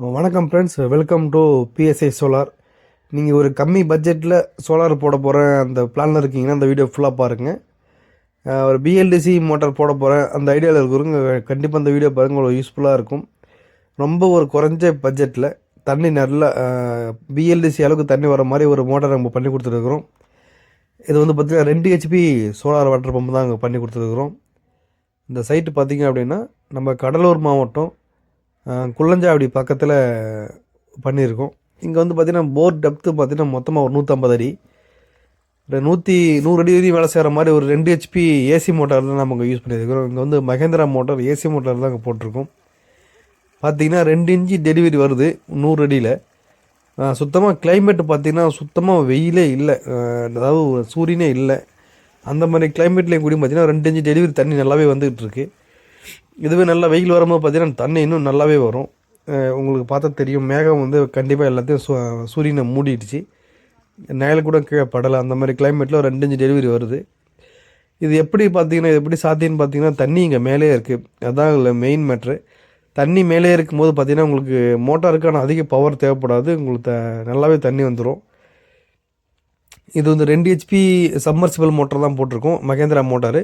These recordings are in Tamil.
வணக்கம் friends welcome to PSI solar நீங்கள் ஒரு கம்மி பட்ஜெட்டில் சோலார் போட போகிறேன் அந்த பிளானில் இருக்கீங்கன்னா அந்த வீடியோ ஃபுல்லாக பாருங்கள் ஒரு பிஎல்டிசி மோட்டார் போட போகிறேன் அந்த ஐடியாவில் இருக்கிறவங்க கண்டிப்பாக அந்த வீடியோ பாருங்கள் உங்களுக்கு யூஸ்ஃபுல்லாக இருக்கும். ரொம்ப ஒரு குறைஞ்ச பட்ஜெட்டில் தண்ணி நல்ல பிஎல்டிசி அளவுக்கு தண்ணி வர மாதிரி ஒரு மோட்டார் நம்ம பண்ணி கொடுத்துருக்குறோம். இது வந்து பார்த்திங்கன்னா ரெண்டு ஹெச்பி சோலார் வாட்டர் பம்பு தான் அங்கே பண்ணி கொடுத்துருக்குறோம். இந்த சைட்டு பார்த்திங்க அப்படின்னா நம்ம கடலூர் மாவட்டம் குள்ளஞ்சாவடி பக்கத்தில் பண்ணியிருக்கோம். இங்கே வந்து பார்த்திங்கன்னா போர் டெப்த்து பார்த்திங்கன்னா மொத்தமாக ஒரு நூற்றம்பது அடி. ஒரு நூற்றி நூறு அடி வரையும் வேலை செய்கிற மாதிரி ஒரு ரெண்டு ஹெச்பி ஏசி மோட்டார் தான் நம்ம இங்கே யூஸ் பண்ணியிருக்கிறோம். இங்கே வந்து மகேந்திரா மோட்டார் ஏசி மோட்டார் தான் அங்கே போட்டிருக்கோம். பார்த்திங்கன்னா ரெண்டு இன்ச்சு டெலிவரி வருது நூறு அடியில். சுத்தமாக கிளைமேட் பார்த்திங்கன்னா சுத்தமாக வெயிலே இல்லை. அதாவது சூரியனே இல்லை. அந்த மாதிரி கிளைமேட்லேயும் கூட பார்த்திங்கன்னா ரெண்டு இன்ச்சு டெலிவரி தண்ணி நல்லாவே வந்துகிட்ருக்கு இதுவே நல்லா வெயில் வரும்போது பார்த்தீங்கன்னா தண்ணி இன்னும் நல்லாவே வரும். உங்களுக்கு பார்த்தா தெரியும். மேகம் வந்து கண்டிப்பாக எல்லாத்தையும் சூ சூரியனை மூடிடுச்சு. நேரில் கூட கீழே படலை. அந்த மாதிரி கிளைமேட்டில் ஒரு ரெண்டு இன்ச்சு டெலிவரி வருது. இது எப்படி பார்த்தீங்கன்னா இது எப்படி சாத்தியம்னு பார்த்தீங்கன்னா தண்ணி இங்கே மேலே இருக்குது அதான் இல்லை மெயின் மேட்ரு தண்ணி மேலே இருக்கும்போது பார்த்தீங்கன்னா உங்களுக்கு மோட்டாருக்கான அதிக பவர் தேவைப்படாது. உங்களுக்கு த நல்லாவே தண்ணி வந்துடும் இது வந்து ரெண்டு ஹெச்பி சம்மர்சிபிள் மோட்டர் தான் போட்டிருக்கோம். மகேந்திரா மோட்டாரு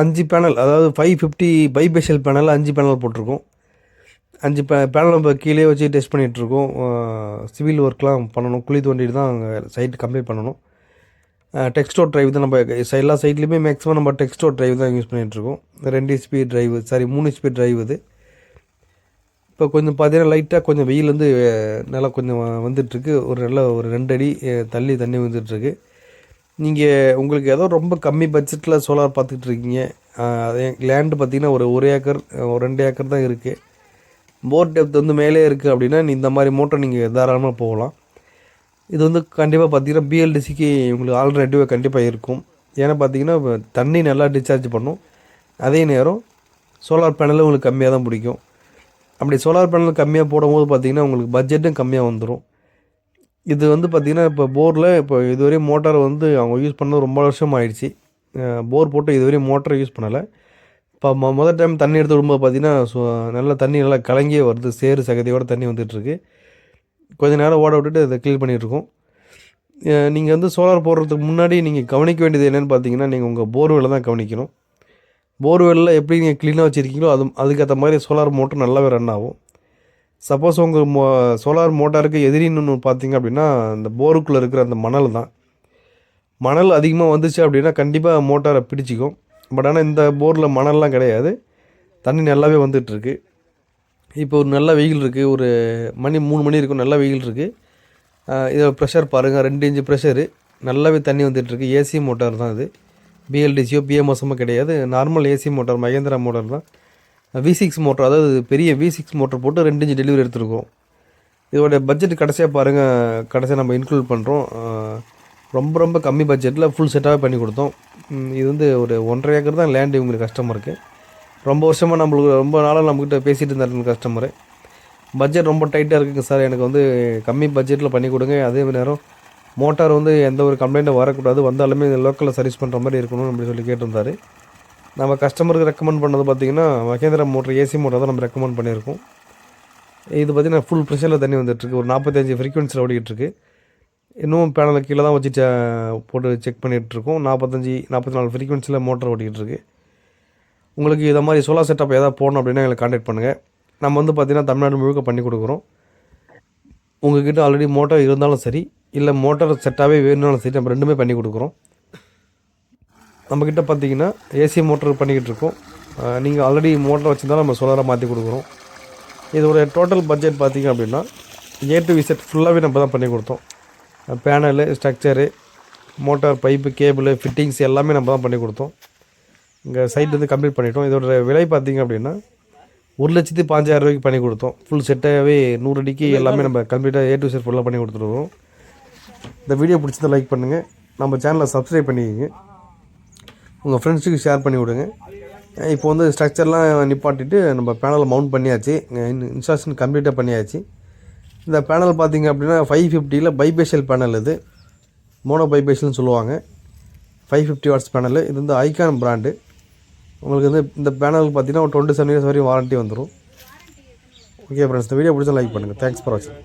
அஞ்சு பேனல் அதாவது ஃபைவ் ஃபிஃப்டி பைபேஷியல் பேனல் அஞ்சு பேனல் போட்டிருக்கோம். அஞ்சு பே பேனல் நம்ம கீழே வச்சு டெஸ்ட் பண்ணிகிட்ருக்கோம் சிவில் ஒர்க்லாம் பண்ணணும். குழி தோண்டிட்டு தான் அங்கே சைட் கம்ப்ளீட் பண்ணணும். டெக்ஸ்டோ டிரைவ் தான் நம்ம எல்லா சைட்லேயுமே மேக்ஸிமம் நம்ம டெக்ஸ்டோ டிரைவ் தான் யூஸ் பண்ணிகிட்ருக்கோம் ரெண்டு ஹெச்பி டிரைவ் சாரி மூணு ஹெச்பி டிரைவ் இது. இப்போ கொஞ்சம் பார்த்தீங்கன்னா லைட்டாக கொஞ்சம் வெயில் வந்து நல்லா கொஞ்சம் வந்துட்டுருக்கு. ஒரு நல்ல ஒரு ரெண்டு அடி தள்ளி தண்ணி வந்துட்டுருக்கு. நீங்கள் உங்களுக்கு ஏதோ ரொம்ப கம்மி பட்ஜெட்டில் சோலார் பார்த்துட்டு இருக்கீங்க. லேண்டு பார்த்தீங்கன்னா ஒரு ஒரு ஏக்கர் ஒரு ரெண்டு ஏக்கர் தான் இருக்குது போர் டெப்த் வந்து மேலே இருக்குது அப்படின்னா நீ இந்த மாதிரி மோட்டர் நீங்கள் தாராளமாக போகலாம். இது வந்து கண்டிப்பாக பார்த்தீங்கன்னா பிஎல்டிசிக்கு உங்களுக்கு ஆல்டர்னேட்டிவாக கண்டிப்பாக இருக்கும். ஏன்னா பார்த்தீங்கன்னா தண்ணி நல்லா டிஸ்சார்ஜ் பண்ணும். அதே நேரம் சோலார் பேனலும் உங்களுக்கு கம்மியாக தான் பிடிக்கும். அப்படி சோலார் பேனல் கம்மியாக போடும்போது பார்த்தீங்கன்னா உங்களுக்கு பட்ஜெட்டும் கம்மியாக வந்துடும் இது வந்து பார்த்திங்கன்னா இப்போ போரில் இப்போ இதுவரையும் மோட்டார் வந்து அவங்க யூஸ் பண்ண ரொம்ப வருஷம் ஆயிடுச்சு போர் போட்டு இதுவரையும் மோட்டரை யூஸ் பண்ணலை. இப்போ மொ முதல் டைம் தண்ணி எடுத்து விடும்போது பார்த்தீங்கன்னா சோ நல்லா தண்ணி நல்லா கலங்கியே வருது. சேறு சகதியோடு தண்ணி வந்துட்டுருக்கு கொஞ்ச நேரம் ஓட விட்டுட்டு அதை க்ளீன் பண்ணிகிட்ருக்கோம் நீங்கள் வந்து சோலார் போடுறதுக்கு முன்னாடி நீங்கள் கவனிக்க வேண்டியது என்னென்னு பார்த்தீங்கன்னா நீங்கள் உங்கள் போர்வெல்லை தான் கவனிக்கணும். போர்வெல்லில் எப்படி நீங்கள் க்ளீனாக வச்சுருக்கீங்களோ அது அதுக்கேற்ற மாதிரி சோலார் மோட்டர் நல்லாவே ரன் ஆகும். சப்போஸ் உங்கள் மோ சோலார் மோட்டாருக்கு எதிரின்னு பார்த்தீங்க அப்படின்னா அந்த போருக்குள்ளே இருக்கிற அந்த மணல் தான். மணல் அதிகமாக வந்துச்சு அப்படின்னா கண்டிப்பாக மோட்டாரை பிடிச்சிக்கும். பட் ஆனால் இந்த போரில் மணல்லாம் கிடையாது. தண்ணி நல்லாவே வந்துட்டுருக்கு. இப்போ ஒரு நல்ல வெயில் இருக்குது ஒரு மணி மூணு மணி இருக்கும் நல்ல வெயில் இருக்குது இதில் ப்ரெஷர் பாருங்கள் ரெண்டு இன்ச்சு ப்ரெஷரு நல்லாவே தண்ணி வந்துட்டுருக்கு. ஏசி மோட்டார் தான் இது பிஎல்டிசியோ பிஎம்எஸ்எம்மோ கிடையாது. Normal AC motor Mahindra motor தான். வி சிக்ஸ் மோட்டர் அதாவது பெரிய வி சிக்ஸ் மோட்டர் போட்டு ரெண்டு இன்ச்சு டெலிவரி எடுத்துருக்கோம். இதோட பட்ஜெட் கடைசியாக பாருங்கள் கடைசியாக நம்ம இன்க்ளூட் பண்ணுறோம் ரொம்ப ரொம்ப கம்மி பட்ஜெட்டில் ஃபுல் செட்டாகவே பண்ணி கொடுத்தோம். இது வந்து ஒரு ஒன்றரை ஏக்கர் தான் லேண்டு இவங்களுக்கு கஸ்டமருக்கு ரொம்ப வருஷமாக நம்மளுக்கு ரொம்ப நாளாக நம்மக்கிட்ட பேசிகிட்டு இருந்தாரு கஸ்டமரு பட்ஜெட் ரொம்ப டைட்டாக இருக்குங்க சார் எனக்கு வந்து கம்மி பட்ஜெட்டில் பண்ணி கொடுங்க. அதே நேரம் மோட்டார் வந்து எந்த ஒரு கம்ப்ளைண்ட்டும் வரக்கூடாது. வந்தாலுமே லோக்கலில் சர்வீஸ் பண்ணுற மாதிரி இருக்கணும் அப்படி சொல்லி கேட்டிருந்தாரு. நம்ம கஸ்டமருக்கு ரெக்கமெண்ட் பண்ணது பார்த்தீங்கன்னா மகேந்திரா மோட்டர் ஏசி மோட்டர் தான் நம்ம ரெக்கமெண்ட் பண்ணியிருக்கோம். இது பார்த்தீங்கன்னா ஃபுல் ப்ரெஷரில் தண்ணி வந்துட்டுருக்கு. ஒரு நாற்பத்தஞ்சு ஃப்ரீக்வன்சியில் ஓடிக்கிட்டுருக்கு. இன்னும் பேனல் கீழே தான் வச்சு போட்டு செக் பண்ணிகிட்ருக்கோம் நாற்பத்தஞ்சு நாற்பத்தி நாலு ஃப்ரீக்வன்சியில் மோட்டர் ஓடிக்கிட்டு இருக்கு உங்களுக்கு இதை மாதிரி சோலார் செட்டப் ஏதாவது போடணும் அப்படின்னா எங்களை காண்டாக்ட் பண்ணுங்கள் நம்ம வந்து பார்த்திங்கன்னா தமிழ்நாடு முழுக்க பண்ணி கொடுக்குறோம். உங்கள்கிட்ட ஆல்ரெடி மோட்டார் இருந்தாலும் சரி இல்லை மோட்டார் செட்டாகவே வேணும்னாலும் சரி நம்ம ரெண்டுமே பண்ணி கொடுக்குறோம். நம்மக்கிட்ட பார்த்தீங்கன்னா ஏசி மோட்டர் பண்ணிக்கிட்டு இருக்கோம். நீங்கள் ஆல்ரெடி மோட்டர் வச்சுருந்தா நம்ம சோலாராக மாற்றி கொடுக்குறோம். இதோட டோட்டல் பட்ஜெட் பார்த்தீங்க அப்படின்னா ஏ டு விசெட் ஃபுல்லாகவே நம்ம தான் பண்ணி கொடுத்தோம். Panel structure motor pipe cable fittings எல்லாமே நம்ம தான் பண்ணி கொடுத்தோம். இங்கே சைட் வந்து கம்ப்ளீட் பண்ணிட்டோம். இதோட விலை பார்த்தீங்க அப்படின்னா ஒரு லட்சத்தி பாஞ்சாயிரம் ரூபாய்க்கு பண்ணி கொடுத்தோம். ஃபுல் செட்டாகவே நூறு அடிக்கு எல்லாமே நம்ம கம்ப்ளீட்டாக ஏ டு செட் ஃபுல்லாக பண்ணி கொடுத்துருவோம் இந்த வீடியோ பிடிச்சதை லைக் பண்ணுங்கள் நம்ம சேனலை சப்ஸ்கிரைப் பண்ணிக்கங்க. உங்கள் ஃப்ரெண்ட்ஸுக்கு ஷேர் பண்ணி விடுங்க. இப்போ வந்து ஸ்ட்ரக்சர்லாம் நிப்பாட்டிட்டு நம்ம பேனலை மவுண்ட் பண்ணியாச்சு. இன்ஸ்டாலேஷன் கம்ப்ளீட்டாக பண்ணியாச்சு. இந்த பேனல் பார்த்தீங்க அப்படின்னா ஃபைவ் ஃபிஃப்டியில் பைபேஷியல் பேனல் இது. மோனோ பைபேஷியல்னு சொல்லுவாங்க. ஃபைவ் ஃபிஃப்டி வாட்ஸ் பேனல் இது வந்து ஐகான் பிராண்டு உங்களுக்கு வந்து இந்த பேனல் பார்த்தீங்கன்னா ஒரு டுவெண்ட்டி செவன் இயர்ஸ் வரையும் வாரண்ட்டி வந்துடும் ஓகே ஃப்ரெண்ட்ஸ் இந்த வீடியோ பிடிச்சா லைக் பண்ணுங்கள் தேங்க்ஸ் ஃபார் வாட்சிங்